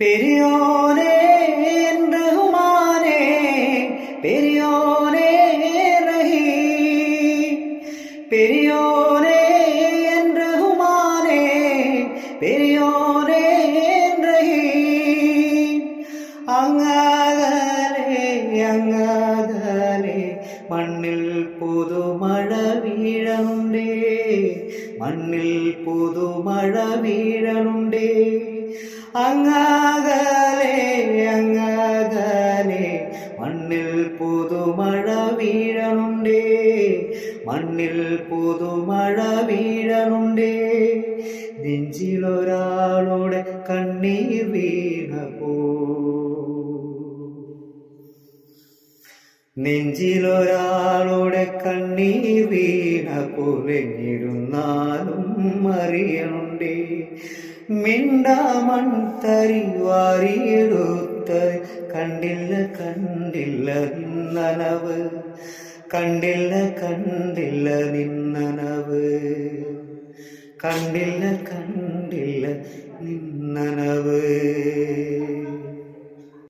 പെരിയോനേ റഹ്മാനേ പെരിയോനേ റഹീം പെരിയോനേ റഹ്മാനേ പെരിയോനേ റഹീം അങ്ങകലെ അങ്ങകലെ മണ്ണിൽ പുതുമഴ വീഴണുണ്ടേ മണ്ണിൽ പുതുമഴ വീഴണുണ്ടേ അങ്ങകലെ അങ്ങാകലെ മണ്ണിൽ പുതുമഴ വീഴണുണ്ടേ മണ്ണിൽ പുതുമഴ വീഴണുണ്ടേ. നെഞ്ചിലൊരാളുടെ കണ്ണീർ വീണപ്പോ നെഞ്ചിലൊരാളുടെ കണ്ണീർ വീണ പൊലഞ്ഞിരുന്നാലും അറിയണുണ്ടേ മിണ്ടാമൺ തരി വാരിയെടുത്ത് കണ്ടില്ല കണ്ടില്ല നിന്നനവ്. കണ്ടില്ല കണ്ടില്ല നിന്നനവ്. കണ്ടില്ല കണ്ടില്ല നിന്നനവ്